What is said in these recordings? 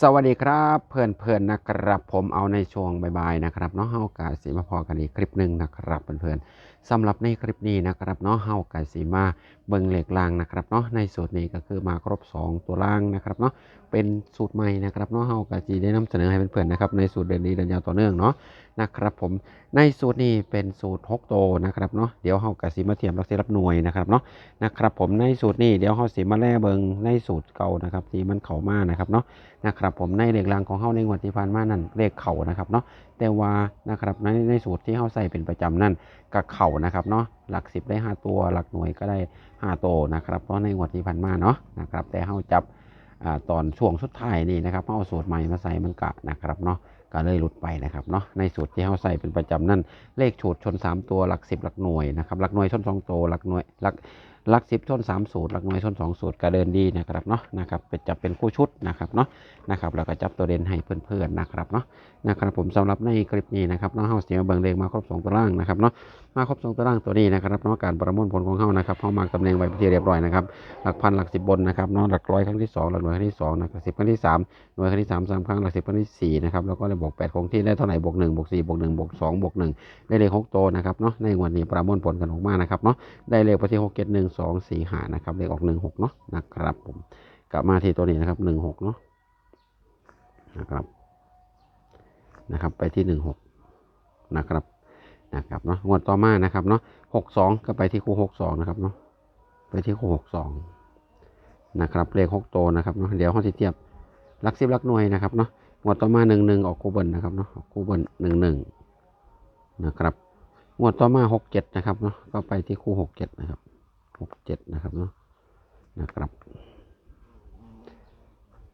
สวัสดีครับเพื่อนเพื่อนๆนะครับ ผมเอาในช่วงบ่ายๆนะครับเนาะเฮากาสีมาพอกันอีกคลิปหนึ่งนะครับเพื่อนเพื่อนๆสำหรับในคลิปนี้นะครับเนาะเฮากาสีมาเบิงเหล็กลางนะครับเนาะในสูตรนี้ก็คือมาครบ 2 ตัวล่างนะครับเนาะเป็นสูตรใหม่นะครับเนาะเฮากาสีได้นำเสนอให้เพื่อนๆนะครับในสูตรเด่นดีเด่นยาวต่อเนื่องเนาะ นะครับผมในสูตรนี้เป็นสูตร 6 โตนะครับเนาะเดี๋ยวเฮากาสีมาเทียมรักษรับหน่วยนะครับเนาะนะครับผมในสูตรนี้เดี๋ยวเฮาสีมาแล่เบิงในสูตรเก่านะครับที่มันเข้ามานะครับเนาะนะครับผมในเลขรางของเฮาในงวดที่ผ่านมานั่นเลขเข่านะครับเนาะแต่ว่านะครับในในสูตรที่เฮาใส่เป็นประจำนั่นก็เข่านะครับเนาะหลักสิบได้ 5 ตัว หลักหน่วยก็ได้5ตัวนะครับเพราะในงวดที่ผ่านมาเนาะนะครับแต่เฮาจับอ่าตอนช่วงสุดท้ายนี่นะครับเฮาเอาสูตรใหม่มาใส่มันกะนะครับเนาะ ก็เลยหลุดไปนะครับเนาะในสูตรที่เขาใส่เป็นประจำนั่นเลขฉูดชน 3 ตัวหลัก 10 หลักหน่วยนะครับหลักหน่วยชน 2 ตัวหลักหน่วยหลัก ลักสิบชนสามสูตรหลักหน่วยชนสองสูตรก็เดินดีนะครับเนาะนะครับเป็นจับเป็นคู่ชุดนะครับเนาะนะครับแล้วก็จับตัวเด่นให้เพื่อนๆนะครับเนาะนะครับผมสำหรับในคลิปนี้นะครับเนาะเฮาเสียเบิ่งเลงมาครบสองตัวล่างนะครับเนาะมาครบสองตัวล่างตัวนี้นะครับเนาะการประมวลผลของเฮานะครับเฮามาตำแหน่งไว้ที่เรียบร้อยนะครับหลักพันหลักสิบบนนะครับเนาะหลักร้อยครั้งที่สองหลักหน่วยครั้งที่สองหลักสิบครั้งที่สามหน่วยครั้งที่สามสามครั้งหลักสิบครั้งที่สี่นะครับแล้วก็เลยบวกแปดคงที่ได้เท่าไหร่บวกหนึ่งบวกสี่บวกหนึ่งบวกสองบวกหนึ่งได้เลขหกตัวนะครับเนาะในวันนี้ประมวลผลกันออกมานะครับเนาะได้เลขไปที่หกเจ็ดหนึ่งสองสี่หานะครับเลขออกหนึ่งหกเนาะนะครับผมกลับมาที่ตัวนี้นะครับหนึ่งหกเนาะนะครับนะครับไปที่หนึ่งหกนะครับนะครับเนาะงวดต่อมานะครับเนาะหกสองก็ไปที่คู่หกสองนะครับเนาะไปที่คู่หกสองนะครับเลขหกตัวนะครับเนาะเดี๋ยวเขาจะเทียบลักสิบลักหน่วยนะครับเนาะงวดต่อมาหนึ่งหนึ่งออกคู่เบิลนะครับเนาะออกคู่เบิลหนึ่งหนึ่งนะครับงวดต่อมาหกเจ็ดนะครับเนาะก็ไปที่คู่หกเจ็ดนะครับ หกเจ็ดนะครับเนาะนะครับ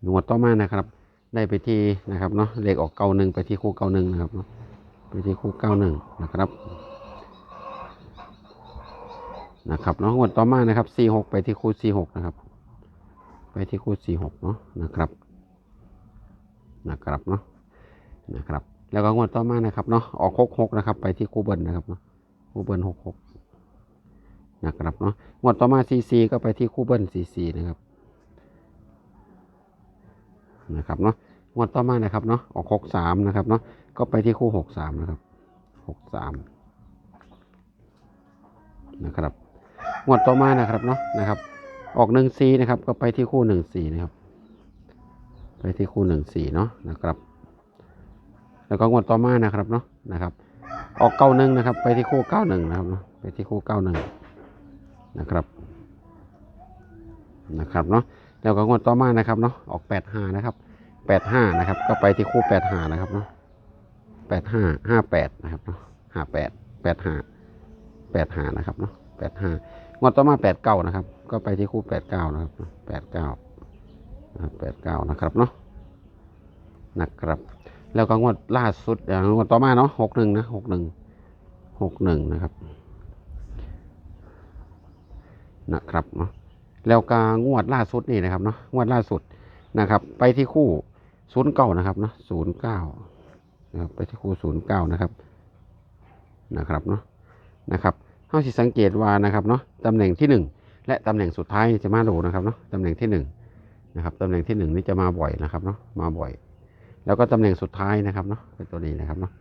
งวดต่อมานะครับ ได้ไปที่นะครับเนาะเลขออกเก้าหนึ่งไปที่คู่เก้าหนึ่งนะครับเนาะไปที่คู่เก้าหนึ่งนะครับนะครับเนาะงวดต่อมานะครับสี่หกไปที่คู่สี่หกนะครับ ไปที่คู่สี่หกเนาะนะครับนะครับเนาะนะครับ แล้วก็งวดต่อมานะครับเนาะออกหกหกนะครับ ไปที่คู่เบิลนะครับเนาะคู่เบิลหกหก นะครับเนาะงวดต่อมาซีซีก็ไปที่คู่เบิ้ลซีซีนะครับนะครับเนาะงวดต่อมานะครับเนาะออกหกสามนะครับเนาะก็ไปที่คู่หกสามนะครับหกสามนะครับงวดต่อมานะครับเนาะนะครับออกหนึ่งซีนะครับก็ไปที่คู่หนึ่งสี่นะครับไปที่คู่หนึ่งสี่เนาะนะครับ แล้วก็งวดต่อมานะครับเนาะนะครับ ออกเก้าหนึ่งนะครับ ไปที่คู่เก้าหนึ่งนะครับเนาะไปที่คู่เก้าหนึ่ง นะครับนะครับเนาะแล้วก็งวดต่อมานะครับเนาะออกแปดห้านะครับแปดห้านะครับ ก็ไปที่คู่แปดห้านะครับเนาะแปดห้าห้าแปดนะครับเนาะห้าแปดแปดห้าแปดห้านะครับเนาะแปดห้างวดต่อมาแปดเก้านะครับ ก็ไปที่คู่แปดเก้านะครับแปดเก้าแปดเก้านะครับเนาะนะครับ แล้วก็งวดล่าสุดอย่างงวดต่อมาเนาะหกหนึ่งนะหกหนึ่งหกหนึ่งนะครับ นะครับเนาะแล้วก็งวดล่าสุดนี่นะครับเนาะงวดล่าสุดนะครับ ไปที่คู่ศูนย์เก้านะครับเนาะศูนย์เก้านะครับไปที่คู่ศูนย์เก้านะครับนะครับเนาะนะครับเท่าที่สังเกตว่านะครับเนาะตำแหน่งที่หนึ่งและตำแหน่งสุดท้ายจะมาดูนะครับเนาะตำแหน่งที่หนึ่งนะครับตำแหน่งที่หนึ่งนี่จะมาบ่อยนะครับเนาะมาบ่อย แล้วก็ตำแหน่งสุดท้ายนะครับเนาะเป็นตัวนี้นะครับเนาะ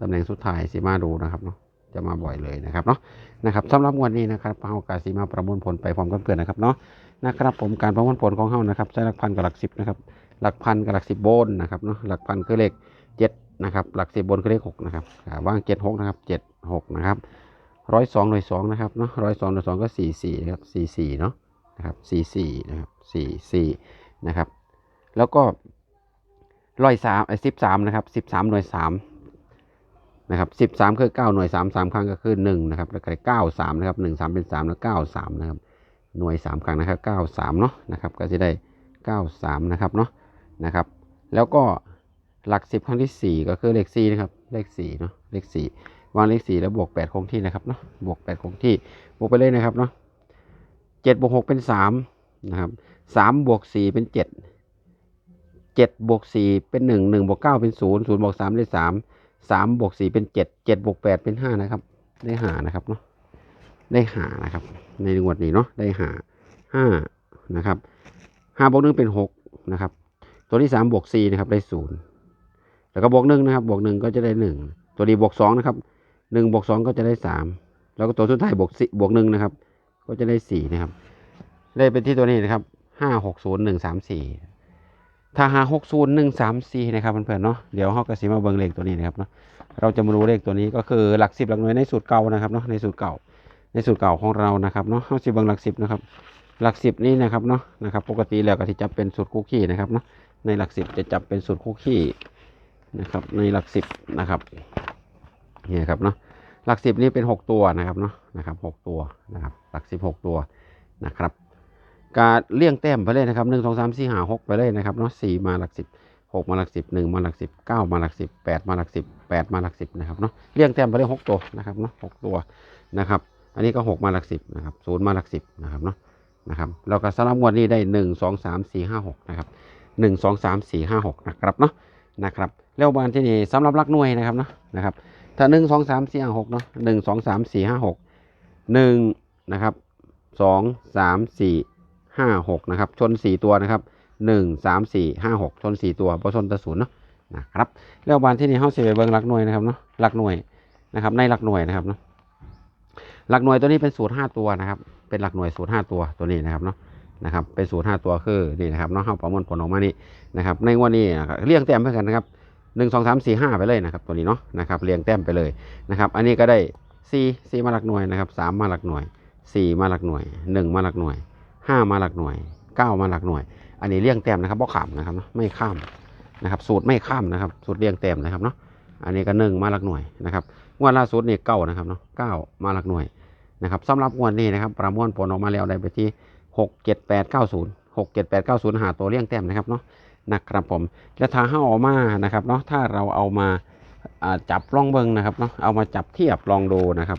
ตำแหน่งสุดท้ายสีมาดูนะครับเนาะ จะมาบ่อยเลยนะครับเนาะนะครับสำหรับวันนี้นะครับเฮากาสีมาประมวลผลไปพร้อมกันเพื่อนนะครับเนาะนะครับผมการประมวลผลของเฮานะครับใช้หลักพันกับหลักสิบนะครับหลักพันกับหลักสิบโบนนะครับเนาะหลักพันคือเลขเจ็ดนะครับหลักสิบบนคือเลขหกนะครับว่างเจ็ดหกนะครับเจ็ดหกนะครับร้อยสองหน่วยสองนะครับเนาะร้อยสองหน่วยสองก็สี่สี่นะครับสี่สี่เนาะนะครับสี่สี่นะครับสี่สี่นะครับ แล้วก็ร้อยสามสิบสามนะครับสิบสามหน่วยสาม นะครับสิบสามคือเก้าหน่วยสามสามครั้งก็คือหนึ่งนะครับแล้วก็เก้าสามนะครับหนึ่งสามเป็นสามแล้วเก้าสามนะครับหน่วยสามครั้งนะครับเก้าสามเนาะนะครับก็จะได้เก้าสามนะครับเนาะนะครับแล้วก็หลักสิบครั้งที่สี่ก็คือเลขสี่นะครับเลขสี่เนาะเลขสี่วางเลขสี่แล้วบวกแปดคงที่นะครับเนาะบวกแปดคงที่บวกไปเลยนะครับเนาะเจ็ดบวกหกเป็นสามนะครับสามบวกสี่เป็นเจ็ดเจ็ดบวกสี่เป็นหนึ่งหนึ่งบวกเก้าเป็นศูนย์ศูนย์บวกสามได้สาม สามบวกสี่เป็นเจ็ดเจ็ดบวกแปดเป็นห้านะครับ ได้หานะครับเนาะได้หานะครับ ในงวดนี้เนาะได้หาห้านะครับห้าบวกหนึ่งเป็นหกนะครับ ตัวที่สามบวกสี่นะครับได้ศูนย์แล้วก็บวกหนึ่งนะครับ บวกหนึ่งก็จะได้หนึ่งตัวนี้บวกสองนะครับหนึ่งบวกสองก็จะได้สามแล้วก็ตัวสุดท้ายบวกสี่บวกหนึ่งนะครับ ก็จะได้สี่นะครับ เลขเป็นที่ตัวนี้นะครับห้าหกศูนย์หนึ่งสามสี่ ถ้าหาหกศูนย์หนึ่งสามสี่นะครับเพื่อนๆเนาะเดี๋ยวเขากระสีมาเบิ้งเลขตัวนี้นะครับเนาะเราจะมารู้เลขตัวนี้ก็คือหลักสิบหลักหน่วยในสูตรเก่านะครับเนาะในสูตรเก่า ในสูตรเก่าของเรานะครับเนาะเขาสิเบิ้งหลักสิบนะครับหลักสิบนี่นะครับเนาะนะครับปกติแล้วก็ที่จะเป็นสูตรคุกกี้นะครับเนาะในหลักสิบจะจับเป็นสูตรคุกกี้นะครับในหลักสิบนะครับนี่ครับเนาะหลักสิบนี่เป็นหกตัวนะครับเนาะนะครับหกตัวนะครับหลักสิบหกตัวนะครับ การเลี่ยงแต้มไปเลยนะครับหนึ่งสองสามสี่ห้าหกไปเลยนะครับเนาะสี่มาหลักสิบหกมาหลักสิบหนึ่งมาหลักสิบเก้ามาหลักสิบแปดมาหลักสิบแปดมาหลักสิบนะครับเนาะเลี่ยงแต้มไปเลยหกตัวนะครับเนาะหกตัวนะครับ อันนี้ก็หกมาหลักสิบนะครับศูนย์มาหลักสิบนะครับเนาะนะครับเราก็สำรับงวดนี้ได้หนึ่งสองสามสี่ห้าหกนะครับหนึ่งสองสามสี่ห้าหกนะครับเนาะนะครับแล้วบานที่นี่สำหรับลักหน่วยนะครับเนาะนะครับถ้าหนึ่งสองสามสี่ห้าหกเนาะหนึ่งสองสามสี่ห้าหกหนึ่งนะครับสองสามสี่ ห้าหกนะครับ ชนสี่ตัวนะครับหนึ่งสามสี่ห้าหกชนสี่ตัวบชนแตะศูนย์เนาะนะครับแล้วบานที่นี่เข้าเสียเบิ้งหลักหน่วยนะครับเนาะหลักหน่วยนะครับ ในหลักหน่วยนะครับเนาะหลักหน่วยตัวนี้เป็นสูตรห้าตัวนะครับ เป็นหลักหน่วยสูตรห้าตัวตัวนี้นะครับเนาะนะครับเป็นสูตรห้าตัวคือนี่นะครับเนาะเข้าประมวลผลออกมานี่นะครับในวันนี้เรียงแต้มเพื่อกันนะครับหนึ่งสองสามสี่ห้าไปเลยนะครับตัวนี้เนาะนะครับเรียงแต้มไปเลยนะครับ อันนี้ก็ได้สี่สี่มาหลักหน่วยนะครับสามมาหลักหน่วยสี่มาหลักหน่วยหนึ่งมาหลักหน่วย ห้ามาหลักหน่วยเก้ามาหลักหน่วย อันนี้เรียงแต้มนะครับบ่ข้ามนะครับเนาะไม่ข้ามนะครับ สูตรไม่ข้ามนะครับ สูตรเรียงแต้มนะครับเนาะอันนี้ก็หนึ่งมาหลักหน่วยนะครับงวดล่าสุดนี่เก้านะครับเนาะเก้ามาหลักหน่วยนะครับสำหรับงวดนี้นะครับประมวลผลออกมาแล้วได้ไปที่หกเจ็ดแปดเก้าศูนย์หกเจ็ดแปดเก้าศูนย์หาตัวเลี่ยงแต้มนะครับเนาะนะครับผมแล้วถ้าห้าออกมานะครับเนาะถ้าเราเอามาจับลองเบิงนะครับเนาะเอามาจับเทียบลองดูนะครับ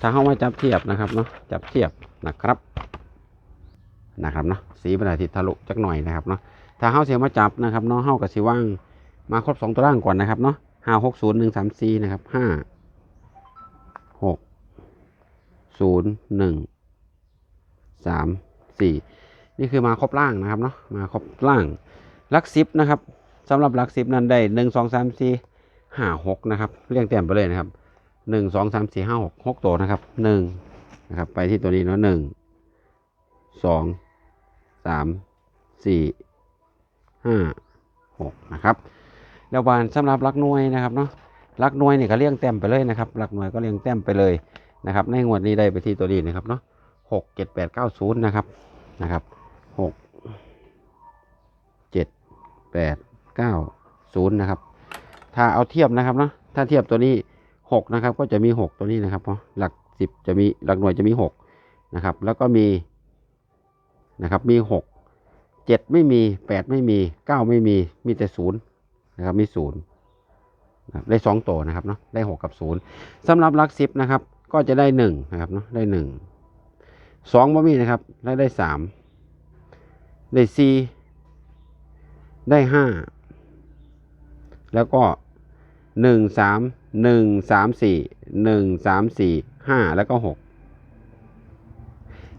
ถ้าเข้ามาจับเทียบนะครับเนาะจับเทียบนะครับ นะครับเนาะสีประดาทิตทะลุจักหน่อยนะครับเนาะถ้าเข้าเสียมาจับนะครับเนาะเข้ากับสีว่างมาครบสองตัวร่างก่อนนะครับเนาะห้าหกศูนย์หนึ่งสามสี่นะครับห้าหกศูนย์หนึ่งสามสี่นี่คือมาครบล่างนะครับเนาะมาครบล่างลักซิปนะครับสำหรับลักซิปนั้นได้หนึ่งสองสามสี่ห้าหกนะครับเรียงแต้มไปเลยนะครับหนึ่งสองสามสี่ห้าหกหกตัวนะครับหนึ่งนะครับไปที่ตัวนี้เนาะหนึ่งสอง สามสี่ห้าหกนะครับแล้วบานสำหรับลักหน่วยนะครับเนาะลักหน่วยเนี่ยก็เรียงแต้มไปเลยนะครับลักหน่วยก็เรียงแต้มไปเลยนะครับในงวดนี้ได้ไปที่ตัวนี้นะครับเนาะหกเจ็ดแปดเก้าศูนย์นะครับนะครับหกเจ็ดแปดเก้าศูนย์นะครับ ถ้าเอาเทียบนะครับเนาะถ้าเทียบตัวนี้หกนะครับก็จะมีหกตัวนี้นะครับเพราะหลักสิบจะมีหลักหน่วยจะมีหกนะครับ แล้วก็มี นะครับมีหกเจ็ดไม่มีแปดไม่มีเก้าไม่มีมีแต่ศูนย์นะครับมีศูนย์ได้สองตัวนะครับเนาะได้หกกับศูนย์สำหรับลักสิบนะครับ ก็จะได้หนึ่งนะครับเนาะได้หนึ่งสองบ่มีนะครับได้ได้สามได้สี่ได้ห้าแล้วก็หนึ่งสามหนึ่งสามสี่หนึ่งสามสี่ห้าแล้วก็หก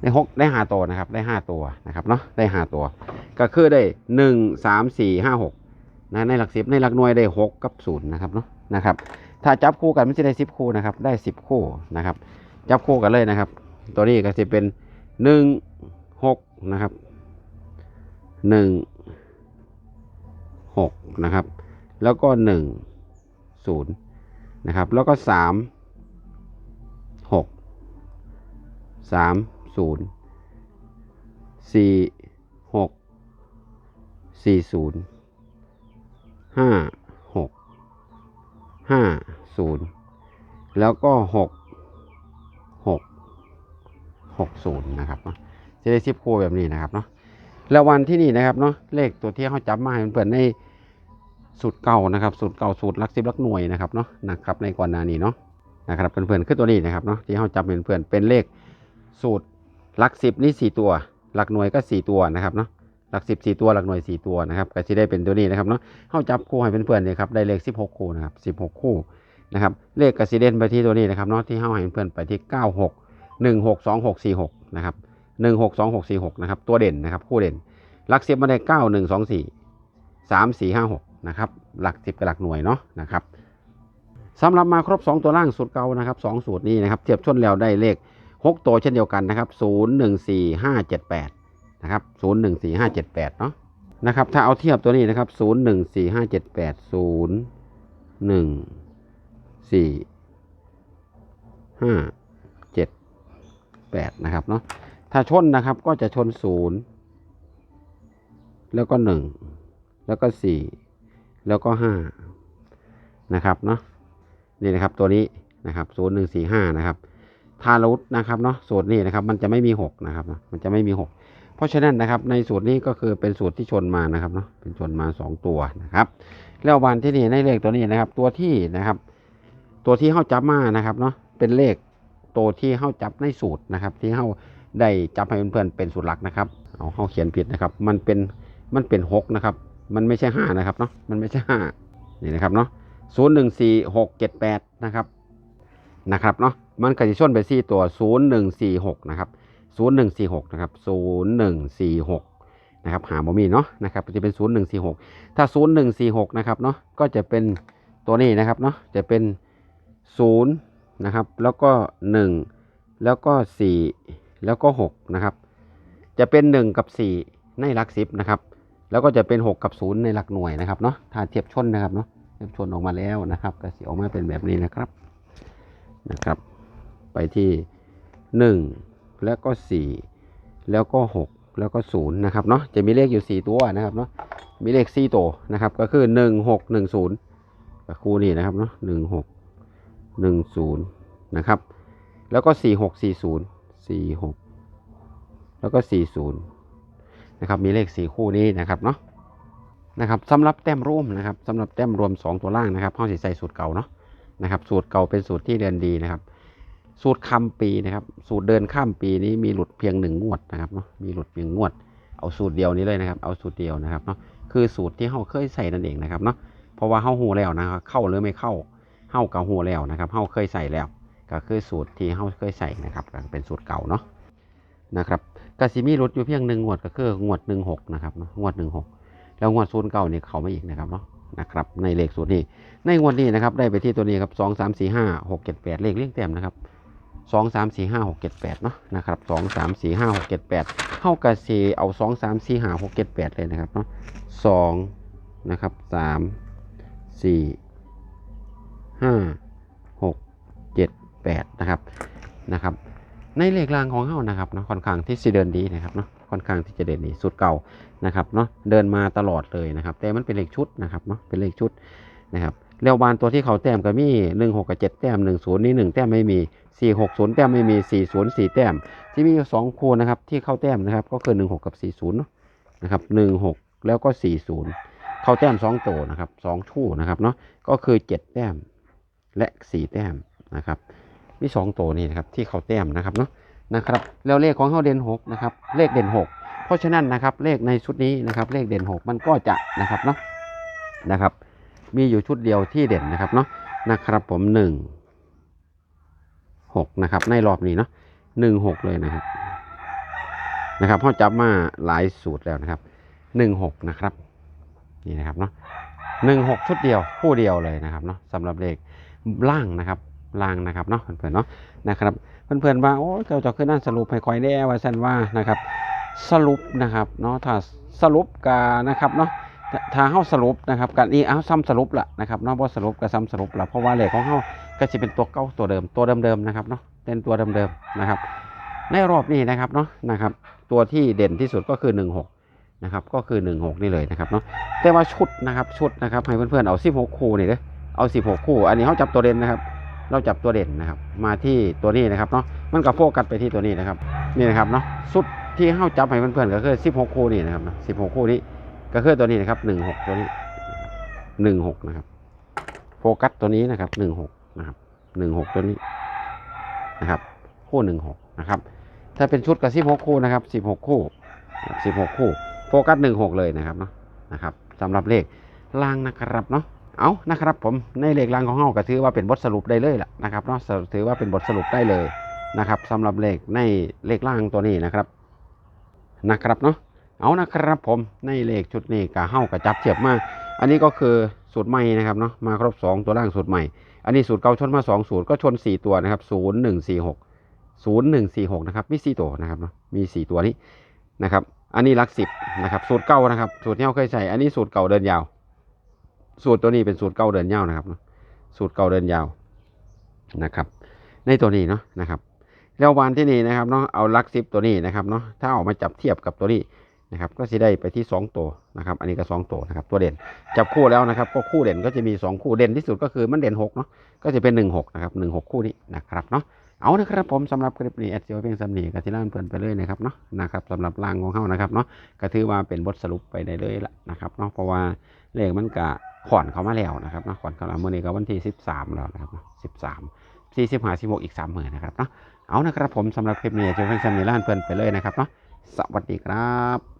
ได้หกได้ห้าตัวนะครับได้ห้าตัวนะครับเนาะได้ห้าตัว ก็คือได้หนึ่งสามสี่ห้าหกนะในหลักสิบในหลักหน่วยได้หกกับศูนย์นะครับเนาะนะครับถ้าจับคู่กันมันจะได้สิบคู่นะครับได้สิบคู่นะครับจับคู่กันเลยนะครับ ตัวนี้ก็จะเป็นหนึ่งหกนะครับหนึ่งหกนะครับ แล้วก็หนึ่งศูนย์นะครับ แล้วก็สามหกสาม ศูนย์สี่หกสี่ศูนย์ห้าหกห้าศูนย์แล้วก็หกหกหกศูนย์นะครับเนาะจะได้ซิปโคแบบนี้นะครับเนาะแล้ววันที่นี่นะครับเนาะเลขตัวที่เขาจับมาให้เพื่อนในสูตรเก่านะครับสูตรเก่าสูตรลักสิบลักหน่วยนะครับเนาะนะครับในก่อนหน้านี้เนาะนะครับเพื่อนๆคือตัวนี้นะครับเนาะที่เขาจับเป็นเพื่อนเป็นเลขสูตร หลักสิบนี่สี่ตัว หลักหน่วยก็สี่ตัวนะครับเนาะหลักสิบสี่ตัวหลักหน่วยสี่ตัวนะครับก็จะได้เป็นตัวนี้นะครับเนาะเข้าจับคู่ให้เพื่อนๆเนี่ยครับได้เลข16คู่นะครับ16คู่นะครับเลขกสิเดนไปที่ตัวนี้นะครับเนาะที่เข้าให้เพื่อนไปที่96 16 26 46นะครับ16 26 46นะครับตัวเด่นนะครับคู่เด่น หลักสิบมาได้9 1 2 4สองสี่สามสี่ห้าหกนะครับหลักสิบกับหลักหน่วยเนาะนะครับสำหรับมาครบ 2 ตัวล่างสูตรเก่านะครับสองสูตรนี้นะครับเทียบชนแล้วได้เลข 6 ตัวเช่นเดียวกันนะครับ 0 1 4 5 7 8 นะครับ 0 1 4 5 7 8 เนาะนะครับ ถ้าเอาเทียบตัวนี้นะครับ 0 1 4 5 7 8 0 1 4 5 7 8 นะครับเนาะ ถ้าชนนะครับก็จะชน 0 แล้วก็ 1 แล้วก็ 4 แล้วก็ 5 นะครับเนาะ นี่นะครับตัวนี้นะครับ 0 1 4 5 นะครับ ทารุตนะครับเนาะสูตรนี้นะครับ มันจะไม่มี6นะครับมันจะไม่มี6เพราะฉะนั้นนะครับ ในสูตรนี้ก็คือเป็นสูตรที่ชนมานะครับเนาะเป็นชนมา2ตัวนะครับแล้ววันที่นี่ในเลขตัวนี้นะครับ ตัวที่นะครับ ตัวที่เข้าจับมานะครับเนาะเป็นเลขตัวที่เข้าจับในสูตรนะครับ ที่เข้าได้จับให้เพื่อนๆเป็นสูตรหลักนะครับเอาเข้าเขียนผิดนะครับ มันเป็นมันเป็น6นะครับ มันไม่ใช่5นะครับเนาะมันไม่ใช่5นี่นะครับเนาะศูนย์หนึ่งสี่หกเจ็ดแปดนะครับ นะครับเนาะมันก็จะชนไปที่ตัว 0146 นะครับ 0146 นะครับ 0146 นะครับ หาบ่มีเนาะนะครับจะเป็น 0146 ถ้า 0146 นะครับเนาะก็จะเป็นตัวนี้นะครับเนาะจะเป็น 0 นะครับ แล้วก็ 1 แล้วก็ 4 แล้วก็ 6 นะครับ จะเป็น 1 กับ 4 ในหลัก 10 นะครับ แล้วก็จะเป็น 6 กับ 0 ในหลักหน่วยนะครับเนาะถ้าเทียบชนนะครับเนาะเทียบชนออกมาแล้วนะครับก็สีออกมาเป็นแบบนี้นะครับ นะครับ ไปที่ 1 แล้วก็ 4 แล้วก็ 6 แล้วก็0นะครับเนาะจะมีเลขอยู่ 4 ตัวนะครับเนาะมีเลข4ตัวนะครับก็คือ 1 6 1 0กับคู่นี้นะครับเนาะ1 6 1 0นะครับแล้วก็ 4 6 4 0 4 6 แล้วก็ 4 0นะครับมีเลข 4 คู่นี้นะครับเนาะนะครับสำหรับแต้มร่วมนะครับสำหรับแต้มรวม 2 ตัวล่างนะครับห้องสีใส่สูตรเก่าเนาะ นะครับ สูตรเก่าเป็นสูตรที่เดินดีนะครับ สูตรคำปีนะครับ สูตรเดินข้ามปีนี้มีหลุดเพียงหนึ่งงวดนะครับเนาะมีหลุดเพียงงวด เอาสูตรเดียวนี้เลยนะครับ เอาสูตรเดียวนะครับเนาะคือสูตรที่เฮาเคยใส่นั่นเองนะครับเนาะเพราะว่าเฮาหูแล้วนะครับเข้าหรือไม่เข้าเฮากับหูแล้วนะครับเฮาเคยใส่แล้ว ก็คือสูตรที่เฮาเคยใส่นะครับเป็นสูตรเก่าเนาะนะครับกสิมีหลุดอยู่เพียงหนึ่งงวดก็คืองวดหนึ่งหกนะครับงวดหนึ่งหก แล้วงวดศูนย์เก่าเนี่ยเขามาอีกนะครับเนาะนะครับในเลขสูตรนี้ ในงวดนี้นะครับได้ไปที่ตัวนี้ครับสองสามสี่ห้าหกเจ็ดแปดเลขเลี่ยงเต็มนะครับสองสามสี่ห้าหกเจ็ดแปดเนาะนะครับสองสามสี่ห้าหกเจ็ดแปดเข้ากระสีเอาสองสามสี่ห้าหกเจ็ดแปดเลยนะครับเนาะสองนะครับสามสี่ห้าหกเจ็ดแปดนะครับนะครับ ในเลขรางของเฮานะครับเนาะค่อนข้างที่สิเดินดีนะครับเนาะ ค่อนข้างที่จะเด่นดีสุดเก่านะครับเนาะเดินมาตลอดเลยนะครับ แต่มันเป็นเลขชุดนะครับเนาะเป็นเลขชุดนะครับเรียวบานตัวที่เขาแต้มก็มีหนึ่งหกกับเจ็ดแต้มหนึ่งศูนย์นี่หนึ่งแต้มไม่มีสี่หกศูนย์แต้มไม่มีสี่ศูนย์สี่แต้ม ที่มีสองคู่นะครับที่เข้าแต้มนะครับก็คือหนึ่งหกกับสี่ศูนย์นะครับหนึ่งหกแล้วก็สี่ศูนย์เข้าแต้มสองตัวนะครับสองคู่นะครับเนาะก็คือเจ็ดแต้มและสี่แต้มนะครับมีสองตัวนี่นะครับที่เขาแต้มนะครับเนาะ นะครับแล้วเลขของเขาเด่นหกนะครับเลขเด่นหกเพราะฉะนั้นนะครับเลขในชุดนี้นะครับเลขเด่นหกมันก็จะนะครับเนาะนะครับ มีอยู่ชุดเดียวที่เด่นนะครับเนาะนะครับผมหนึ่งหกนะครับในรอบนี้เนาะหนึ่งหกเลยนะครับนะครับพ่อจับมาหลายสูตรแล้วนะครับหนึ่งหกนะครับนี่นะครับเนาะหนึ่งหกชุดเดียวคู่เดียวเลยนะครับเนาะสำหรับเลขล่างนะครับล่างนะครับเนาะเพื่อนๆเนาะนะครับ เพื่อนๆว่าโอ้เจ้าจะขึ้นนั่นสรุปให้คอยแน่ว่าสันว่านะครับ สรุปนะครับเนาะถ้าสรุปกานะครับเนาะถ้าถ้าเฮาสรุปนะครับกันนี่เอาซ้ำสรุปละนะครับเนาะบ่สรุปก็ซ้ำสรุปละเพราะว่าเหลขของเฮาก็สิเป็นตัวเก่าตัวเดิมตัวเดิมๆนะครับเนาะเป็นตัวเดิมๆนะครับ ในรอบนี้นะครับเนาะนะครับ ตัวที่เด่นที่สุดก็คือ 16นะครับก็คือ 16 นี่เลยนะครับเนาะแต่ว่าชุดนะครับชุดนะครับให้เพื่อนๆเอา 16 คู่นี่เด้อเอา 16 คู่ อันนี้เขาจับตัวเด่นนะครับ เราจับตัวเด่นนะครับ มาที่ตัวนี้นะครับเนาะมันก็โฟกัสไปที่ตัวนี้นะครับ นี่นะครับเนาะชุดที่เข้าจับให้เพื่อนๆก็คือ 16 คู่นี่นะครับนะ16 คู่นี้ก็คือตัวนี้นะครับหนึ่งหกตัวนี้หนึ่งหกนะครับ โฟกัสตัวนี้นะครับหนึ่งหกนะครับหนึ่งหกตัวนี้นะครับ คู่หนึ่งหกนะครับ ถ้าเป็นชุดกับสิบหกคู่นะครับสิบหกคู่สิบหกคู่ โฟกัสหนึ่งหกเลยนะครับเนาะนะครับสำหรับเลขล่างนะครับเนาะ เอานะครับผมในเลขล่างของเฮาก็ถือว่าเป็นบทสรุปได้เลยล่ะนะครับเนาะถือว่าเป็นบทสรุปได้เลยนะครับสำหรับเลขในเลขล่างตัวนี้นะครับนะครับเนาะเอานะครับผมในเลขชุดนี้กะเฮ้ากะจับเทียบมา อันนี้ก็คือสูตรใหม่นะครับเนาะมาครบ 2 ตัวล่างสูตรใหม่ อันนี้สูตรเก่าชนมา2สูตรก็ชน 4 ตัวนะครับ 0 1 4 6 0 1 4 6นะครับมี 4 ตัวนะครับเนาะมี 4 ตัวนี้นะครับ อันนี้ลักสิบนะครับสูตรเก่านะครับสูตรที่เราเคยใช้อันนี้สูตรเก่าเดินยาว สูตรตัวนี้เป็นสูตรเก่าเดินยาวนะครับ สูตรเก่าเดินยาวนะครับ ในตัวนี้เนาะนะครับ แล้ววันที่นี่นะครับเนาะเอาลักสิบตัวนี้นะครับเนาะถ้าออกมาจับเทียบกับตัวนี้นะครับ ก็จะได้ไปที่ 2 ตัวนะครับ อันนี้ก็ 2 ตัวนะครับ ตัวเด่นจับคู่แล้วนะครับ ก็คู่เด่นก็จะมี 2 คู่เด่นที่สุดก็คือมันเด่น6เนาะก็จะเป็น 1 6นะครับ1 6 คู่นี้นะครับเนาะเอานะครับผมสำหรับคลิปนี้แอดเจียวเพียงสำนีกับที่ล่านเพื่อนไปเลยนะครับเนาะนะครับสำหรับล่างของเขานะครับเนาะก็ถือว่าเป็นบทสรุปไปได้เลยละนะครับเนาะเพราะว่าเลขมันกะ ขอนเขามาแล้วนะครับนะขอนเขามาเมื่อนี้ก็วันที่13แล้วนะครับเนาะ13 45 16อีกสามหมื่นนะครับเนาะเอานะครับผมสำหรับคลิปนี้แอดเจียวเพียงสำนีล่านเพื่อนไปเลยนะครับเนาะสวัสดีครับ